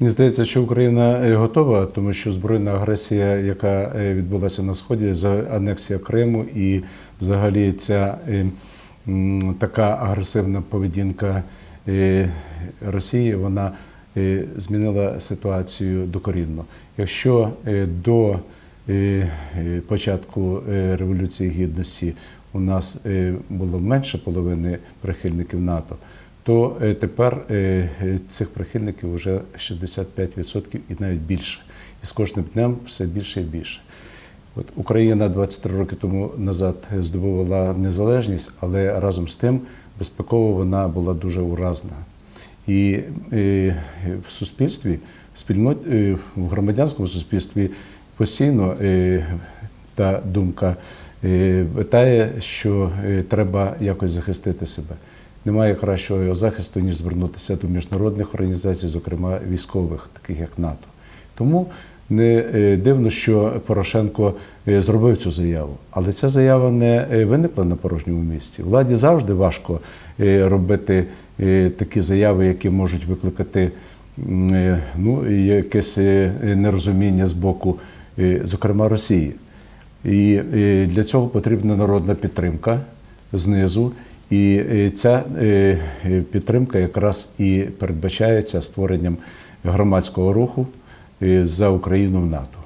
Мені здається, що Україна е, готова, тому що збройна агресія, яка е, відбулася на сході, за анексія Криму і взагалі ця е, така агресивна поведінка Росії, вона змінила ситуацію докорінно. Якщо до початку Революції Гідності у нас було менше половини прихильників НАТО, то е, тепер е, е, цих прихильників вже 65% і навіть більше. І з кожним днем все більше і більше. От Україна 23 роки тому назад здобувала незалежність, але разом з тим безпеково вона була дуже уразна. І в суспільстві, в громадянському суспільстві постійно та думка витає, що треба якось захистити себе. Немає кращого захисту, ніж звернутися до міжнародних організацій, зокрема військових, таких як НАТО. Тому не е, дивно, що Порошенко е, зробив цю заяву, але ця заява не е, виникла на порожньому місці. Владі завжди важко робити такі заяви, які можуть викликати ну, якесь нерозуміння з боку, зокрема Росії. І для цього потрібна народна підтримка знизу. І е, ця е, е, підтримка якраз і передбачається створенням громадського руху за Україну в НАТО.